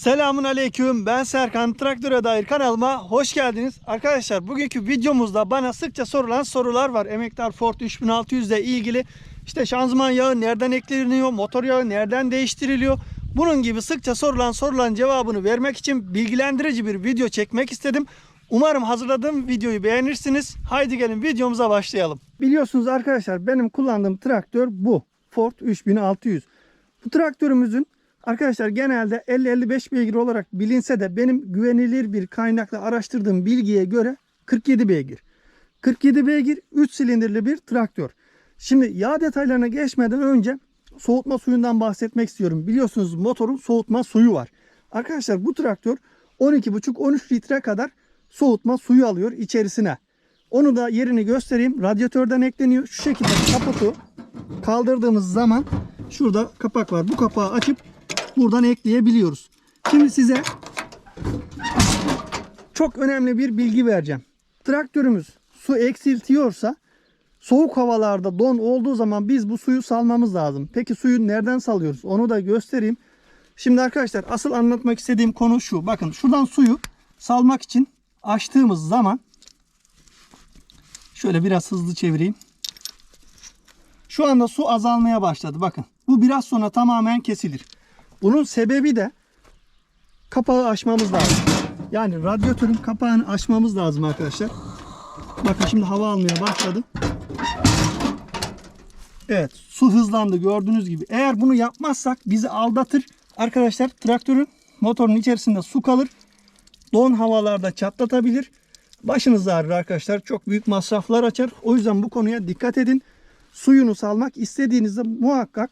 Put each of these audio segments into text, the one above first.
Selamun Aleyküm. Ben Serkan. Traktöre dair kanalıma hoş geldiniz. Arkadaşlar bugünkü videomuzda bana sıkça sorulan sorular var. Emektar Ford 3600 ile ilgili işte şanzıman yağı nereden ekleniyor, motor yağı nereden değiştiriliyor? Bunun gibi sıkça sorulan soruların cevabını vermek için bilgilendirici bir video çekmek istedim. Umarım hazırladığım videoyu beğenirsiniz. Haydi gelin videomuza başlayalım. Biliyorsunuz arkadaşlar benim kullandığım traktör bu. Ford 3600. Bu traktörümüzün arkadaşlar genelde 50-55 beygir olarak bilinse de benim güvenilir bir kaynakla araştırdığım bilgiye göre 47 beygir. 47 beygir 3 silindirli bir traktör. Şimdi yağ detaylarına geçmeden önce soğutma suyundan bahsetmek istiyorum. Biliyorsunuz motorun soğutma suyu var. Arkadaşlar bu traktör 12,5-13 litre kadar soğutma suyu alıyor içerisine. Onu da yerini göstereyim. Radyatörden ekleniyor. Şu şekilde kaputu kaldırdığımız zaman şurada kapak var. Bu kapağı açıp buradan ekleyebiliyoruz. Şimdi size çok önemli bir bilgi vereceğim. Traktörümüz su eksiltiyorsa soğuk havalarda don olduğu zaman biz bu suyu salmamız lazım. Peki suyu nereden salıyoruz? Onu da göstereyim. Şimdi arkadaşlar asıl anlatmak istediğim konu şu. Bakın şuradan suyu salmak için açtığımız zaman şöyle biraz hızlı çevireyim. Şu anda su azalmaya başladı. Bakın bu biraz sonra tamamen kesilir. Bunun sebebi de kapağı açmamız lazım. Yani radyatörün kapağını açmamız lazım arkadaşlar. Bakın şimdi hava almaya başladı. Evet su hızlandı gördüğünüz gibi. Eğer bunu yapmazsak bizi aldatır. Arkadaşlar traktörün motorun içerisinde su kalır. Don havalarda çatlatabilir. Başınız ağrır arkadaşlar. Çok büyük masraflar açar. O yüzden bu konuya dikkat edin. Suyunu salmak istediğinizde muhakkak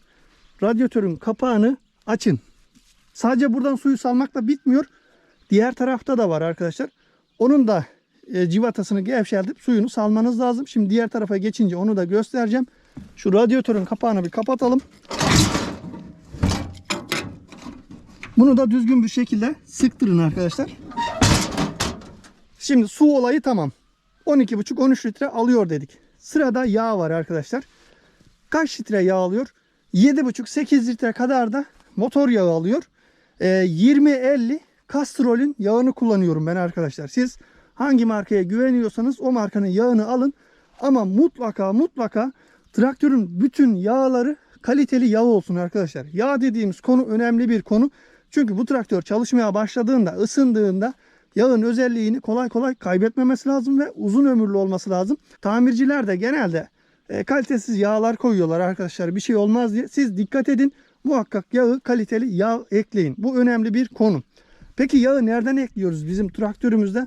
radyatörün kapağını açın. Sadece buradan suyu salmakla bitmiyor. Diğer tarafta da var arkadaşlar. Onun da e, civatasını gevşeltip suyunu salmanız lazım. Şimdi diğer tarafa geçince onu da göstereceğim. Şu radyatörün kapağını bir kapatalım. Bunu da düzgün bir şekilde sıktırın arkadaşlar. Şimdi su olayı tamam. 12,5-13 litre alıyor dedik. Sırada yağ var arkadaşlar. Kaç litre yağ alıyor? 7,5-8 litre kadar da motor yağı alıyor. Ee, 20-50 Castrol'ün yağını kullanıyorum ben arkadaşlar. Siz hangi markaya güveniyorsanız o markanın yağını alın. Ama mutlaka mutlaka traktörün bütün yağları kaliteli yağ olsun arkadaşlar. Yağ dediğimiz konu önemli bir konu. Çünkü bu traktör çalışmaya başladığında, ısındığında yağın özelliğini kolay kolay kaybetmemesi lazım ve uzun ömürlü olması lazım. Tamirciler de genelde e, kalitesiz yağlar koyuyorlar arkadaşlar bir şey olmaz diye. Siz dikkat edin muhakkak yağı kaliteli yağ ekleyin. Bu önemli bir konu. Peki yağı nereden ekliyoruz bizim traktörümüzde?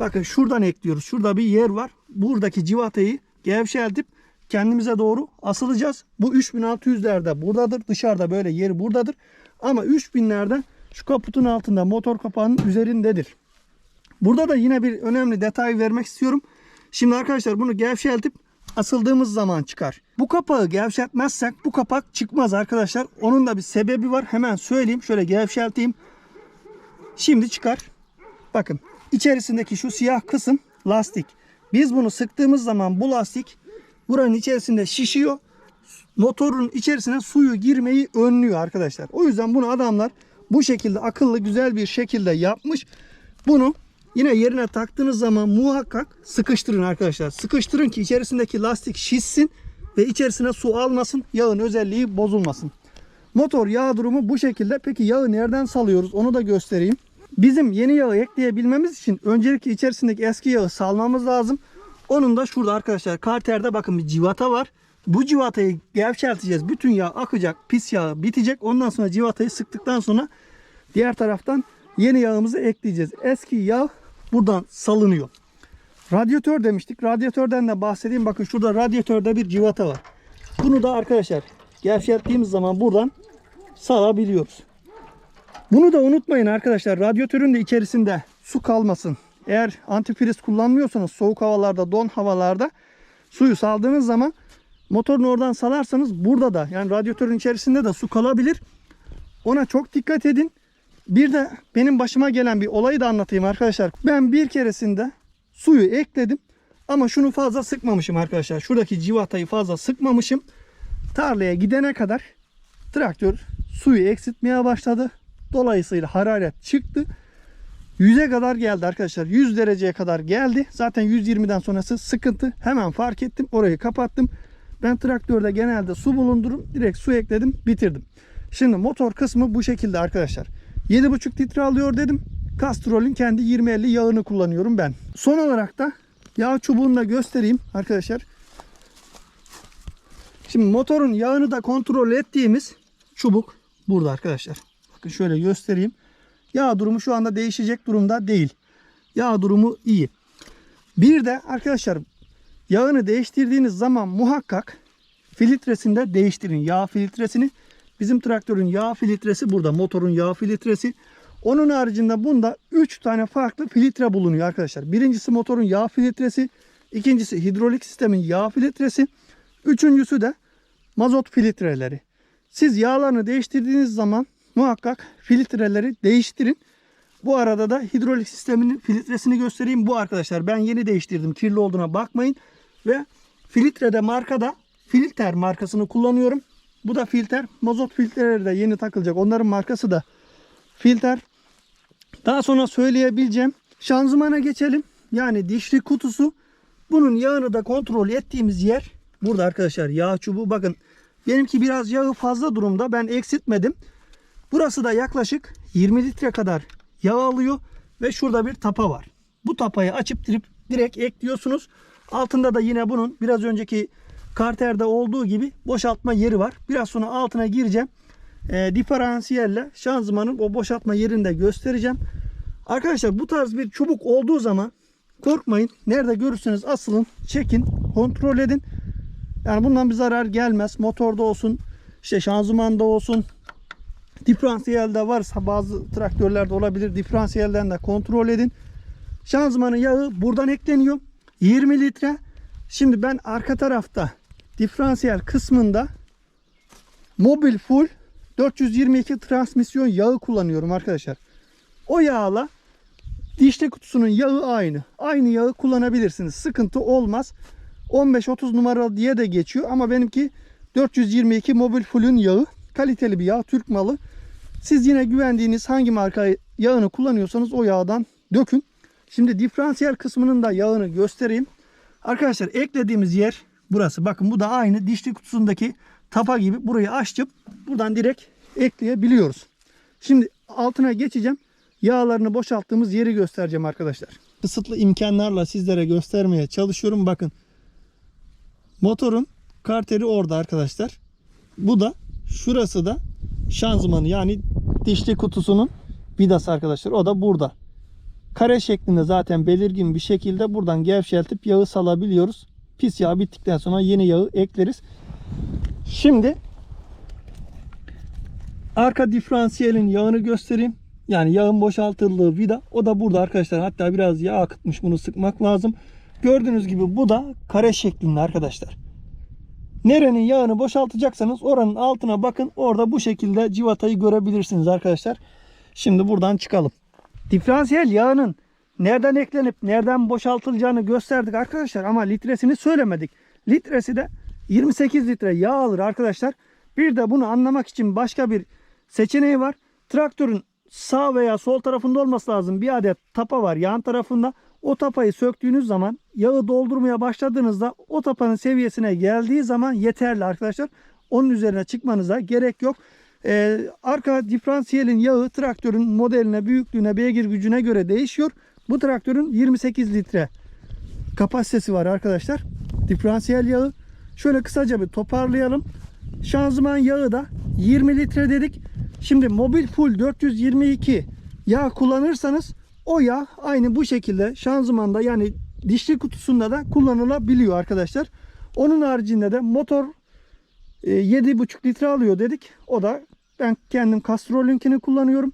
Bakın şuradan ekliyoruz. Şurada bir yer var. Buradaki civatayı gevşeltip kendimize doğru asılacağız. Bu 3600'lerde buradadır. Dışarıda böyle yeri buradadır. Ama 3000'lerde şu kaputun altında motor kapağının üzerindedir. Burada da yine bir önemli detay vermek istiyorum. Şimdi arkadaşlar bunu gevşeltip asıldığımız zaman çıkar. Bu kapağı gevşetmezsek bu kapak çıkmaz arkadaşlar. Onun da bir sebebi var. Hemen söyleyeyim. Şöyle gevşelteyim. Şimdi çıkar. Bakın içerisindeki şu siyah kısım lastik. Biz bunu sıktığımız zaman bu lastik buranın içerisinde şişiyor. Motorun içerisine suyu girmeyi önlüyor arkadaşlar. O yüzden bunu adamlar bu şekilde akıllı güzel bir şekilde yapmış. Bunu yine yerine taktığınız zaman muhakkak sıkıştırın arkadaşlar. Sıkıştırın ki içerisindeki lastik şişsin ve içerisine su almasın. Yağın özelliği bozulmasın. Motor yağ durumu bu şekilde. Peki yağı nereden salıyoruz onu da göstereyim. Bizim yeni yağı ekleyebilmemiz için öncelikle içerisindeki eski yağı salmamız lazım. Onun da şurada arkadaşlar karterde bakın bir civata var. Bu civatayı gevşelteceğiz. Bütün yağ akacak. Pis yağ bitecek. Ondan sonra civatayı sıktıktan sonra diğer taraftan yeni yağımızı ekleyeceğiz. Eski yağ buradan salınıyor. Radyatör demiştik. Radyatörden de bahsedeyim. Bakın şurada radyatörde bir civata var. Bunu da arkadaşlar gevşettiğimiz zaman buradan salabiliyoruz. Bunu da unutmayın arkadaşlar. Radyatörün de içerisinde su kalmasın. Eğer antifriz kullanmıyorsanız soğuk havalarda, don havalarda suyu saldığınız zaman motorun oradan salarsanız burada da yani radyatörün içerisinde de su kalabilir. Ona çok dikkat edin. Bir de benim başıma gelen bir olayı da anlatayım arkadaşlar. Ben bir keresinde suyu ekledim ama şunu fazla sıkmamışım arkadaşlar. Şuradaki civatayı fazla sıkmamışım. Tarlaya gidene kadar traktör suyu eksiltmeye başladı. Dolayısıyla hararet çıktı. 100'e kadar geldi arkadaşlar. 100 dereceye kadar geldi. Zaten 120'den sonrası sıkıntı. Hemen fark ettim. Orayı kapattım. Ben traktörde genelde su bulundururum. Direkt su ekledim. Bitirdim. Şimdi motor kısmı bu şekilde arkadaşlar. 7,5 litre alıyor dedim. Castrol'ün kendi 20-50 yağını kullanıyorum ben. Son olarak da yağ çubuğunu da göstereyim arkadaşlar. Şimdi motorun yağını da kontrol ettiğimiz çubuk burada arkadaşlar. Bakın şöyle göstereyim. Yağ durumu şu anda değişecek durumda değil. Yağ durumu iyi. Bir de arkadaşlar yağını değiştirdiğiniz zaman muhakkak filtresini de değiştirin. Yağ filtresini. Bizim traktörün yağ filtresi burada. Motorun yağ filtresi. Onun haricinde bunda 3 tane farklı filtre bulunuyor arkadaşlar. Birincisi motorun yağ filtresi. ikincisi hidrolik sistemin yağ filtresi. Üçüncüsü de mazot filtreleri. Siz yağlarını değiştirdiğiniz zaman muhakkak filtreleri değiştirin. Bu arada da hidrolik sisteminin filtresini göstereyim. Bu arkadaşlar ben yeni değiştirdim. Kirli olduğuna bakmayın. Ve filtrede markada filter markasını kullanıyorum. Bu da filter. Mazot filtreleri de yeni takılacak. Onların markası da filter. Daha sonra söyleyebileceğim. Şanzımana geçelim. Yani dişli kutusu. Bunun yağını da kontrol ettiğimiz yer burada arkadaşlar. Yağ çubuğu bakın. Benimki biraz yağı fazla durumda. Ben eksiltmedim. Burası da yaklaşık 20 litre kadar yağ alıyor. Ve şurada bir tapa var. Bu tapayı açıp direkt, ekliyorsunuz. Altında da yine bunun biraz önceki karterde olduğu gibi boşaltma yeri var. Biraz sonra altına gireceğim. E, diferansiyelle şanzımanın o boşaltma yerini de göstereceğim. Arkadaşlar bu tarz bir çubuk olduğu zaman korkmayın. Nerede görürseniz asılın, çekin, kontrol edin. Yani bundan bir zarar gelmez. Motorda olsun, işte şanzımanda olsun, diferansiyelde varsa bazı traktörlerde olabilir. Diferansiyelden de kontrol edin. Şanzımanın yağı buradan ekleniyor. 20 litre. Şimdi ben arka tarafta diferansiyel kısmında mobil full 422 transmisyon yağı kullanıyorum arkadaşlar. O yağla dişli kutusunun yağı aynı. Aynı yağı kullanabilirsiniz. Sıkıntı olmaz. 15-30 numara diye de geçiyor ama benimki 422 mobil full'ün yağı. Kaliteli bir yağ. Türk malı. Siz yine güvendiğiniz hangi marka yağını kullanıyorsanız o yağdan dökün. Şimdi diferansiyel kısmının da yağını göstereyim. Arkadaşlar eklediğimiz yer burası. Bakın bu da aynı dişli kutusundaki tapa gibi. Burayı açıp buradan direkt ekleyebiliyoruz. Şimdi altına geçeceğim. Yağlarını boşalttığımız yeri göstereceğim arkadaşlar. Kısıtlı imkanlarla sizlere göstermeye çalışıyorum. Bakın motorun karteri orada arkadaşlar. Bu da şurası da şanzımanı yani dişli kutusunun vidası arkadaşlar. O da burada. Kare şeklinde zaten belirgin bir şekilde buradan gevşeltip yağı salabiliyoruz. Pis yağ bittikten sonra yeni yağı ekleriz. Şimdi arka diferansiyelin yağını göstereyim. Yani yağın boşaltıldığı vida. O da burada arkadaşlar. Hatta biraz yağ akıtmış bunu sıkmak lazım. Gördüğünüz gibi bu da kare şeklinde arkadaşlar. Nerenin yağını boşaltacaksanız oranın altına bakın. Orada bu şekilde civatayı görebilirsiniz arkadaşlar. Şimdi buradan çıkalım. Diferansiyel yağının nereden eklenip nereden boşaltılacağını gösterdik arkadaşlar ama litresini söylemedik. Litresi de 28 litre yağ alır arkadaşlar. Bir de bunu anlamak için başka bir seçeneği var. Traktörün sağ veya sol tarafında olması lazım. Bir adet tapa var yan tarafında. O tapayı söktüğünüz zaman yağı doldurmaya başladığınızda o tapanın seviyesine geldiği zaman yeterli arkadaşlar. Onun üzerine çıkmanıza gerek yok. Ee, arka diferansiyelin yağı traktörün modeline, büyüklüğüne, beygir gücüne göre değişiyor. Bu traktörün 28 litre kapasitesi var arkadaşlar. Diferansiyel yağı. Şöyle kısaca bir toparlayalım. Şanzıman yağı da 20 litre dedik. Şimdi mobil full 422 yağ kullanırsanız o yağ aynı bu şekilde şanzımanda yani dişli kutusunda da kullanılabiliyor arkadaşlar. Onun haricinde de motor 7,5 litre alıyor dedik. O da ben kendim Castrol'ünkini kullanıyorum.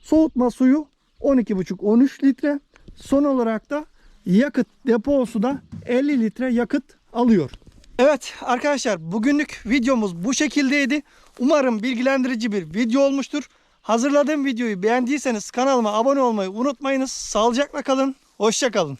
Soğutma suyu 12,5-13 litre. Son olarak da yakıt deposu da 50 litre yakıt alıyor. Evet arkadaşlar bugünlük videomuz bu şekildeydi. Umarım bilgilendirici bir video olmuştur. Hazırladığım videoyu beğendiyseniz kanalıma abone olmayı unutmayınız. Sağlıcakla kalın. Hoşçakalın.